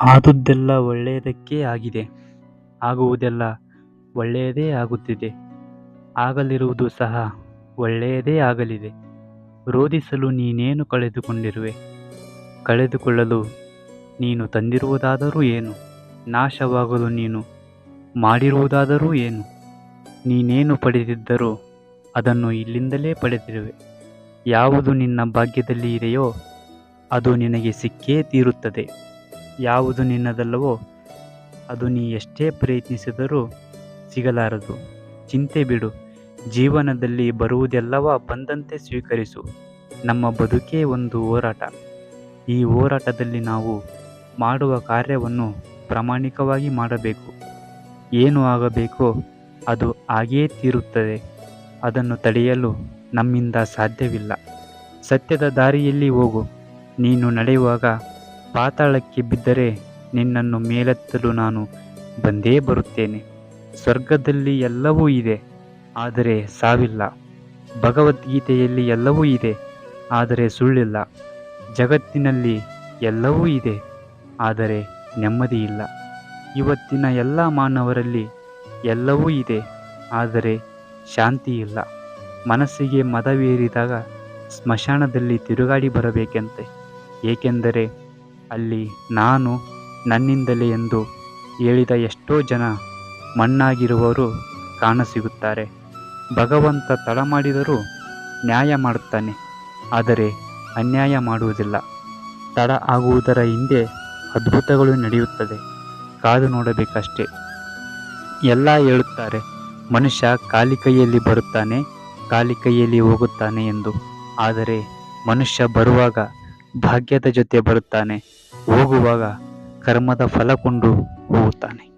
ಆದುದೆಲ್ಲ ಒಳ್ಳೆಯದಕ್ಕೆ ಆಗಿದೆ. ಆಗುವುದೆಲ್ಲ ಒಳ್ಳೆಯದೇ ಆಗುತ್ತಿದೆ. ಆಗಲಿರುವುದು ಸಹ ಒಳ್ಳೆಯದೇ ಆಗಲಿದೆ. ರೋಧಿಸಲು ನೀನೇನು ಕಳೆದುಕೊಂಡಿರುವೆ? ಕಳೆದುಕೊಳ್ಳಲು ನೀನು ತಂದಿರುವುದಾದರೂ ಏನು? ನಾಶವಾಗಲು ನೀನು ಮಾಡಿರುವುದಾದರೂ ಏನು? ನೀನೇನು ಪಡೆದಿದ್ದರೂ ಅದನ್ನು ಇಲ್ಲಿಂದಲೇ ಪಡೆದಿರುವೆ. ಯಾವುದು ನಿನ್ನ ಭಾಗ್ಯದಲ್ಲಿ ಇದೆಯೋ ಅದು ನಿನಗೆ ಸಿಕ್ಕೇ ತೀರುತ್ತದೆ. ಯಾವುದು ನಿನ್ನದಲ್ಲವೋ ಅದು ನೀ ಎಷ್ಟೇ ಪ್ರಯತ್ನಿಸಿದರೂ ಸಿಗಲಾರದು. ಚಿಂತೆ ಬಿಡು. ಜೀವನದಲ್ಲಿ ಬರುವುದೆಲ್ಲವ ಬಂದಂತೆ ಸ್ವೀಕರಿಸು. ನಮ್ಮ ಬದುಕೇ ಒಂದು ಹೋರಾಟ. ಈ ಹೋರಾಟದಲ್ಲಿ ನಾವು ಮಾಡುವ ಕಾರ್ಯವನ್ನು ಪ್ರಾಮಾಣಿಕವಾಗಿ ಮಾಡಬೇಕು. ಏನು ಆಗಬೇಕೋ ಅದು ಹಾಗೇ ತೀರುತ್ತದೆ. ಅದನ್ನು ತಡೆಯಲು ನಮ್ಮಿಂದ ಸಾಧ್ಯವಿಲ್ಲ. ಸತ್ಯದ ದಾರಿಯಲ್ಲಿ ಹೋಗು. ನೀನು ನಡೆಯುವಾಗ ಪಾತಾಳಕ್ಕೆ ಬಿದ್ದರೆ ನಿನ್ನನ್ನು ಮೇಲೆತ್ತಲು ನಾನು ಬಂದೇ ಬರುತ್ತೇನೆ. ಸ್ವರ್ಗದಲ್ಲಿ ಎಲ್ಲವೂ ಇದೆ, ಆದರೆ ಸಾವಿಲ್ಲ. ಭಗವದ್ಗೀತೆಯಲ್ಲಿ ಎಲ್ಲವೂ ಇದೆ, ಆದರೆ ಸುಳ್ಳಿಲ್ಲ. ಜಗತ್ತಿನಲ್ಲಿ ಎಲ್ಲವೂ ಇದೆ, ಆದರೆ ನೆಮ್ಮದಿ ಇಲ್ಲ. ಇವತ್ತಿನ ಎಲ್ಲ ಮಾನವರಲ್ಲಿ ಎಲ್ಲವೂ ಇದೆ, ಆದರೆ ಶಾಂತಿ ಇಲ್ಲ. ಮನಸ್ಸಿಗೆ ಮದವೇರಿದಾಗ ಸ್ಮಶಾನದಲ್ಲಿ ತಿರುಗಾಡಿ ಬರಬೇಕಂತೆ. ಏಕೆಂದರೆ ಅಲ್ಲಿ ನಾನು ನನ್ನಿಂದಲೇ ಎಂದು ಹೇಳಿದ ಎಷ್ಟೋ ಜನ ಮಣ್ಣಾಗಿರುವವರು ಕಾಣಸಿಗುತ್ತಾರೆ. ಭಗವಂತ ತಡ ಮಾಡಿದರೂ ನ್ಯಾಯ ಮಾಡುತ್ತಾನೆ, ಆದರೆ ಅನ್ಯಾಯ ಮಾಡುವುದಿಲ್ಲ. ತಡ ಆಗುವುದರ ಹಿಂದೆ ಅದ್ಭುತಗಳು ನಡೆಯುತ್ತದೆ, ಕಾದು ನೋಡಬೇಕಷ್ಟೇ. ಎಲ್ಲ ಹೇಳುತ್ತಾರೆ, ಮನುಷ್ಯ ಖಾಲಿ ಕೈಯಲ್ಲಿ ಬರುತ್ತಾನೆ, ಖಾಲಿ ಕೈಯಲ್ಲಿ ಹೋಗುತ್ತಾನೆ ಎಂದು. ಆದರೆ ಮನುಷ್ಯ ಬರುವಾಗ ಭಾಗ್ಯದ ಜೊತೆ ಬರುತ್ತಾನೆ. ಹೋಗುವಾಗ ಕರ್ಮದ ಫಲ ಕೊಂಡು ಹೋಗುತ್ತಾನೆ.